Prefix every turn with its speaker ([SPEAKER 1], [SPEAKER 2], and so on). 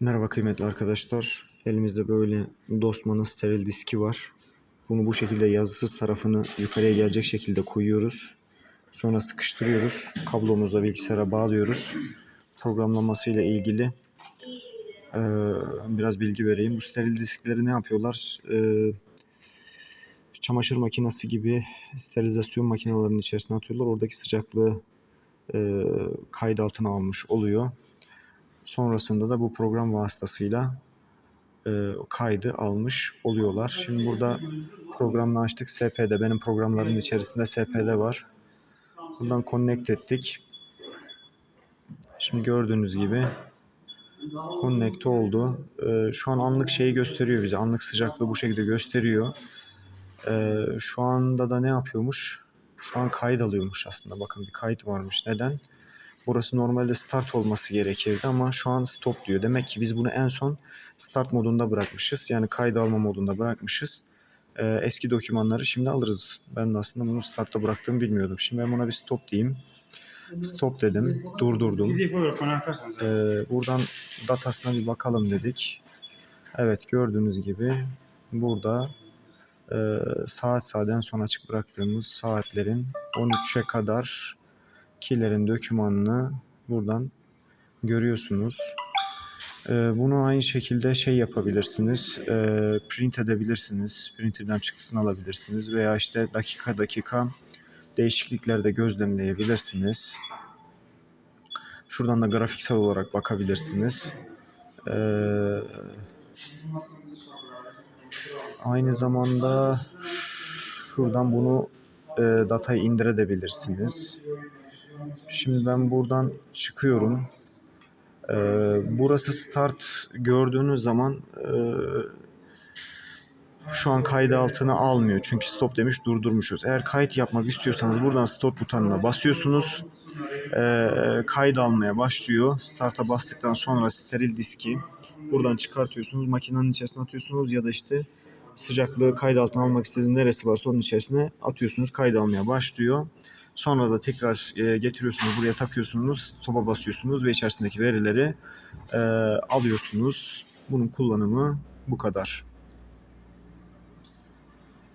[SPEAKER 1] Merhaba kıymetli arkadaşlar. Elimizde böyle Dostman'ın steril diski var. Bunu bu şekilde yazısız tarafını yukarıya gelecek şekilde koyuyoruz. Sonra sıkıştırıyoruz. Kablomuzla bilgisayara bağlıyoruz. Programlaması ile ilgili eee, biraz bilgi vereyim. Bu steril diskleri ne yapıyorlar? Eee, çamaşır makinesi gibi sterilizasyon makinelerinin içerisine atıyorlar. Oradaki sıcaklığı eee kayıt altına almış oluyor. Sonrasında da bu program vasıtasıyla e, kaydı almış oluyorlar. Şimdi burada programını açtık. SP'de benim programların içerisinde SP'de var. Buradan connect ettik. Şimdi gördüğünüz gibi connect oldu. E, şu an anlık şeyi gösteriyor bize. Anlık sıcaklığı bu şekilde gösteriyor. E, şu anda da ne yapıyormuş? Şu an kayıt alıyormuş aslında. Bakın bir kayıt varmış. Neden? Burası normalde start olması gerekirdi ama şu an stop diyor. Demek ki biz bunu en son start modunda bırakmışız. Yani kayda alma modunda bırakmışız. Ee, eski dokümanları şimdi alırız. Ben de aslında bunu startta bıraktığımı bilmiyordum. Şimdi ben buna bir stop diyeyim. Stop dedim. Durdurdum. Ee, buradan datasına bir bakalım dedik. Evet gördüğünüz gibi burada e, saat saaden son açık bıraktığımız saatlerin 13'e kadar kilerin dökümanını buradan görüyorsunuz. Ee, bunu aynı şekilde şey yapabilirsiniz, e, print edebilirsiniz, printerden çıktısını alabilirsiniz veya işte dakika dakika değişikliklerde gözlemleyebilirsiniz. Şuradan da grafiksel olarak bakabilirsiniz. Ee, aynı zamanda şuradan bunu e, datayı indirebilirsiniz. Şimdi ben buradan çıkıyorum. Ee, burası start gördüğünüz zaman e, şu an kaydı altına almıyor. Çünkü stop demiş durdurmuşuz. Eğer kayıt yapmak istiyorsanız buradan stop butonuna basıyorsunuz. Ee, kayıt almaya başlıyor. Start'a bastıktan sonra steril diski buradan çıkartıyorsunuz. Makinenin içerisine atıyorsunuz ya da işte sıcaklığı kayıt altına almak istediğiniz neresi varsa onun içerisine atıyorsunuz. Kayıt almaya başlıyor. Sonra da tekrar e, getiriyorsunuz buraya takıyorsunuz, topa basıyorsunuz ve içerisindeki verileri e, alıyorsunuz. Bunun kullanımı bu kadar.